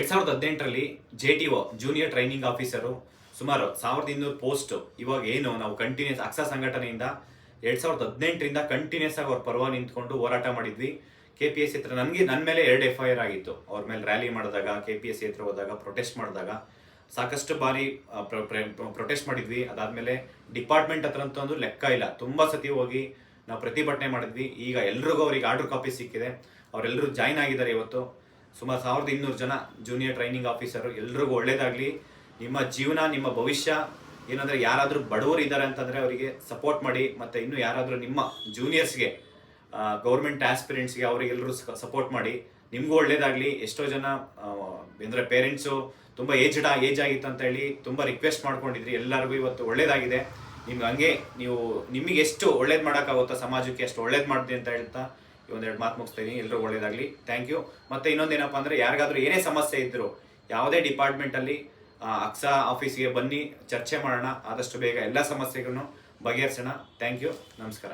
ಎರಡ್ ಸಾವಿರದ ಹದಿನೆಂಟರಲ್ಲಿ J T O junior training officer ಸುಮಾರು ಸಾವಿರದ ಇನ್ನೂರು ಪೋಸ್ಟ್ ಇವಾಗ ಏನು, ನಾವು ಕಂಟಿನ್ಯೂಸ್ ಅಕ್ಸಾ ಸಂಘಟನೆಯಿಂದ ಎರಡ್ ಸಾವಿರದ ಹದಿನೆಂಟರಿಂದ ಕಂಟಿನ್ಯೂಸ್ ಆಗಿ ಅವ್ರ ಪರವಾಗಿ ನಿಂತ್ಕೊಂಡು ಹೋರಾಟ ಮಾಡಿದ್ವಿ. ಕೆ ಪಿ ಎಸ್ ಹತ್ರ ನನಗೆ ನನ್ನ ಮೇಲೆ ಎರಡು ಎಫ್ ಐ ಆರ್ ಆಗಿತ್ತು. ಅವ್ರ ಮೇಲೆ ರ್ಯಾಲಿ ಮಾಡಿದಾಗ ಕೆ ಪಿ ಎಸ್ ಹತ್ರ ಹೋದಾಗ ಪ್ರೊಟೆಸ್ಟ್ ಮಾಡಿದಾಗ ಸಾಕಷ್ಟು ಬಾರಿ ಪ್ರೊಟೆಸ್ಟ್ ಮಾಡಿದ್ವಿ. ಅದಾದಮೇಲೆ ಡಿಪಾರ್ಟ್ಮೆಂಟ್ ಹತ್ರ ಅಂತಂದು ಲೆಕ್ಕ ಇಲ್ಲ. ತುಂಬಾ ಸತಿ ಹೋಗಿ ನಾವು ಪ್ರತಿಭಟನೆ ಮಾಡಿದ್ವಿ. ಈಗ ಎಲ್ರಿಗೂ ಅವ್ರಿಗೆ ಆರ್ಡರ್ ಕಾಪಿ ಸಿಕ್ಕಿದೆ. ಅವರೆಲ್ಲರೂ ಜಾಯ್ನ್ ಆಗಿದ್ದಾರೆ ಇವತ್ತು. ಸುಮಾರು ಸಾವಿರದ ಇನ್ನೂರು ಜನ ಜೂನಿಯರ್ ಟ್ರೈನಿಂಗ್ ಆಫೀಸರ್ ಎಲ್ರಿಗೂ ಒಳ್ಳೇದಾಗಲಿ. ನಿಮ್ಮ ಜೀವನ, ನಿಮ್ಮ ಭವಿಷ್ಯ, ಏನಂದ್ರೆ ಯಾರಾದರೂ ಬಡವರು ಇದ್ದಾರೆ ಅಂತಂದ್ರೆ ಅವರಿಗೆ ಸಪೋರ್ಟ್ ಮಾಡಿ, ಮತ್ತೆ ಇನ್ನು ಯಾರಾದರೂ ನಿಮ್ಮ ಜೂನಿಯರ್ಸ್ಗೆ ಗೌರ್ಮೆಂಟ್ ಆಸ್ಪಿರೆಂಟ್ಸ್ಗೆ ಅವರಿಗೆಲ್ಲರೂ ಸಪೋರ್ಟ್ ಮಾಡಿ, ನಿಮಗೂ ಒಳ್ಳೇದಾಗಲಿ. ಎಷ್ಟೋ ಜನ ಅಂದರೆ ಪೇರೆಂಟ್ಸು ತುಂಬಾ ಏಜ್ಡ್ ಏಜ್ ಆಗಿತ್ತು ಅಂತ ಹೇಳಿ ತುಂಬಾ ರಿಕ್ವೆಸ್ಟ್ ಮಾಡ್ಕೊಂಡಿದ್ರಿ. ಎಲ್ಲರಿಗೂ ಇವತ್ತು ಒಳ್ಳೇದಾಗಿದೆ. ನಿಮ್ಗೆ ಹಂಗೆ ನೀವು, ನಿಮಗೆ ಎಷ್ಟು ಒಳ್ಳೇದು ಮಾಡೋಕ್ಕಾಗುತ್ತೋ ಸಮಾಜಕ್ಕೆ ಎಷ್ಟು ಒಳ್ಳೇದು ಮಾಡ್ತೀನಿ ಅಂತ ಹೇಳ್ತಾ ಈ ಒಂದೆರಡು ಮಾತು ಮುಗಿಸ್ತಾ ಇದ್ದೀನಿ ಎಲ್ಲರೂ ಒಳ್ಳೇದಾಗಲಿ. ಥ್ಯಾಂಕ್ ಯು ಮತ್ತೆ ಇನ್ನೊಂದೇನಪ್ಪ ಅಂದರೆ ಯಾರಿಗಾದರೂ ಏನೇ ಸಮಸ್ಯೆ ಇದ್ದರೂ ಯಾವುದೇ ಡಿಪಾರ್ಟ್ಮೆಂಟಲ್ಲಿ ಅಕ್ಸಾ ಆಫೀಸ್ಗೆ ಬನ್ನಿ, ಚರ್ಚೆ ಮಾಡೋಣ. ಆದಷ್ಟು ಬೇಗ ಎಲ್ಲ ಸಮಸ್ಯೆಗಳನ್ನು ಬಗೆಹರಿಸೋಣ. ಥ್ಯಾಂಕ್ ಯು ನಮಸ್ಕಾರ.